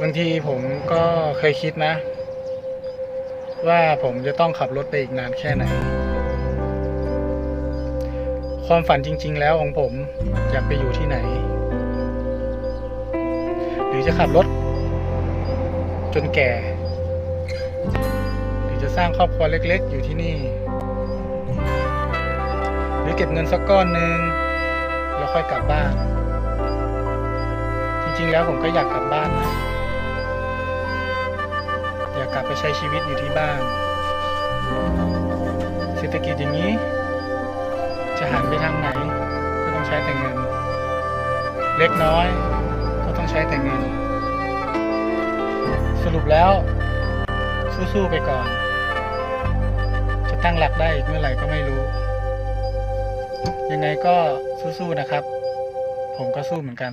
บางทีผมก็เคยคิดนะ ว่าผมจะต้องขับรถไปอีกนานแค่ไหน ความฝันจริง ๆ แล้วของผมอยากไปอยู่ที่ไหน หรือจะขับรถ จนแก่ หรือจะสร้างครอบครัวเล็ก ๆ อยู่ที่นี่ หรือเก็บเงินสักก้อนหนึ่งแล้วค่อยกลับบ้าน จริง ๆ แล้วผมก็อยากกลับบ้านนะ ลับไปใช้ชีวิตอยู่ที่บ้าน เศรษฐกิจอย่างนี้ จะหันไปทางไหน ก็ต้องใช้แต่เงิน เล็กน้อย ก็ต้องใช้แต่เงิน สรุปแล้ว สู้ๆไปก่อน จะตั้งหลักได้อีกเมื่อไหร่ก็ไม่รู้ ยังไงก็สู้ๆนะครับ ผมก็สู้เหมือนกัน